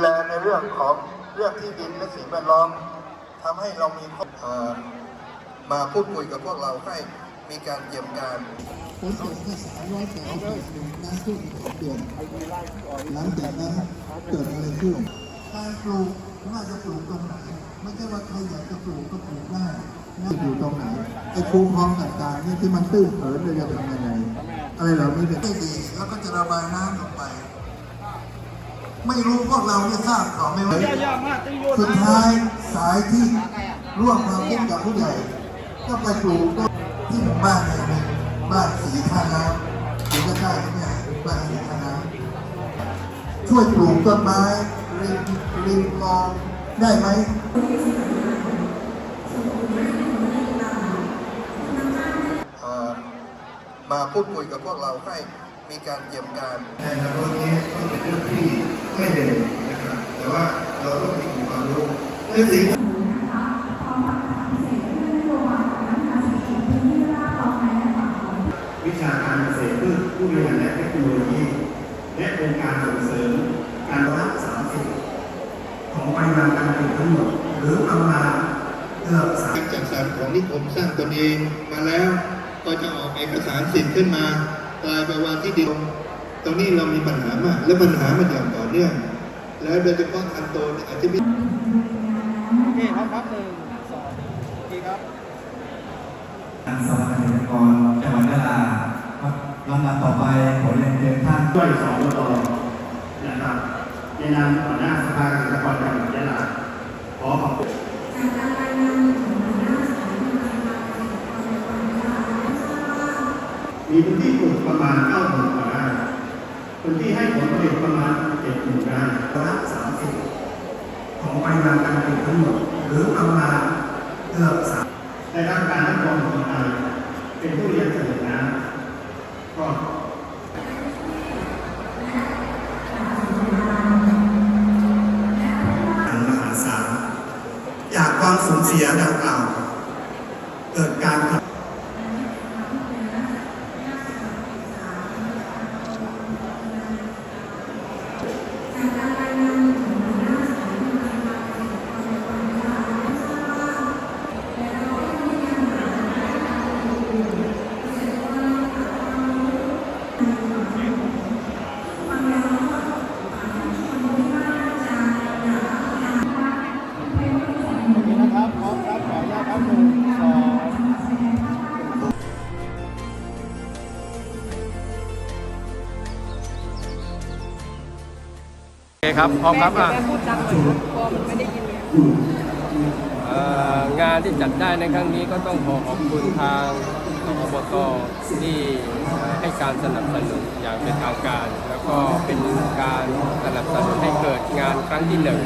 แลในเรื่องของเรื่องที่ดินและสิ่งแวดล้อมทำให้เรามีข้อเอ่อมาพูดคุยกับพวกเราให้มีการเตรียมการฝนตกก็สามร้อยแปดสิบน้ำท่วมสองเดือนหลังจากนั้นเกิดอะไรขึ้นการปลูกว่าจะปลูกตรงไหนไม่ใช่ว่าใครอยากจะปลูกก็ปลูกได้นะอยู่ตรงไหนไอ้คูคลองต่างๆนี่ที่มันตื้นเขินเราจะทำยังไงอะไรเหล่านี้เนี่ยไม่ดีแล้วก็จะระบายน้ำลงไป ไม่รู้พวกเราเนี่ยทราบข่าวไหมว่าสุดท้ายสายที่ร่วมความคิดกับผู้ใหญ่ ก็ไปปลูกต้นที่หมู่บ้านแห่งหนึ่งบ้านสีท่าน้ำอยู่ใกล้ๆเนี่ยบ้านสีท่าน้ำช่วยปลูกต้นไม้ริมริมคลองได้ไหมเอ่อมาพูดคุยกับพวกเราให้มีการเตรียมการในอนาคตนี้ก็เป็นเรื่องที่ไม่เร็วนะครับ แต่ว่าเราต้องมีความรู้ ในสิ่งวิชาการเกษตรพืชผู้บริหารและเทคโนโลยี และองค์การส่งเสริมการรักษาสิทธิของปริมาณการผลิตทั้งหมด หรือประมาณเกือบสามการจัดสรรของนิคมสร้างตนเองมาแล้วก็จะออกเอกสารสิทธิ์ขึ้นมากลายไปวาที่ดินตรงนี้เรามีปัญหามาก และปัญหามันอย่างต่อเนื่องแล้วโดยเฉพาะคันโตเนี่ยอาจจะมี เคพร้อมครับหนึ่งสองโอเคครับสภาเกษตรกรจังหวัดยะลาครับลำดับต่อไปขอเรียนเชิญท่านด้วยสองตนะครับในนามหัวหน้าสภาเกษตรกรจังหวัดยะลาขอขอบคุณมีพื้นที่ปลูกประมาณ9หมื่นกว่าไร่พื้นที่ให้ผลผลิตประมาณ7หมื่นไร่ร้อยละสามสิบ ของปริมาณการผลิตทั้งหมด หรือประมาณเกือบสามได้รับการรับรองของไทยเป็นผู้เรียนเสนอน้ำก็มหาศาลจากความสูญเสียดังกล่าวเกิดการทำโโอเคครับพร้อมครับอะแม่พูดดังหน่อยกลัวมันไม่ได้ยินไงเอ่องานที่จัดได้ในครั้งนี้ก็ต้องขอขอบคุณทางอบตที่ให้การสนับสนุนอย่างเป็นทางการ แล้วก็เป็นการสนับสนุนให้เกิดงานครั้งที่หนึ่ง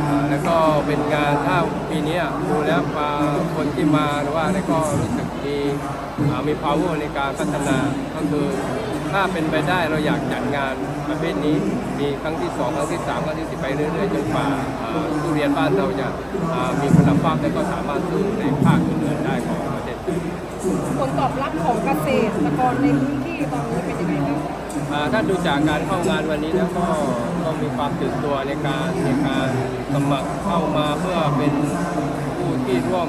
อ่าแล้วก็เป็นงานถ้าปีนี้ดูแล้วมาคนที่มาหรือว่าแล้วก็รู้สึกมีอ่ามี power ในการพัฒนาก็คือ ถ้าเป็นไปได้เราอยากจัดงานประเภทนี้ มีครั้งที่สองครั้งที่สามครั้งที่สี่ไปเรื่อยๆจนกว่าอ่าทุเรียนบ้านเราจะอ่ามีคุณภาพและก็สามารถสู้ในภาคอื่นๆได้ของประเทศไทยผลตอบรับของเกษตรกรในพื้นที่ตอนนี้เป็นยังไงบ้างอ่าถ้าดูจากการเข้างานวันนี้แล้วก็ก็มีความตื่นตัวในการในการสมัครเข้ามาเพื่อเป็น ผู้ที่ร่วม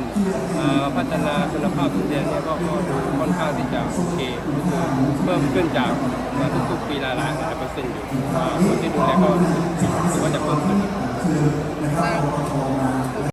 พัฒนาคุณภาพทุเรียนเนี่ยก็ดูค่อนข้างที่จะโอเคเพิ่มขึ้นจากทุกๆปีหลายหลายเปอร์เซ็นต์อยู่คนที่ดูแลก็ถือว่าจะเพิ่มขึ้น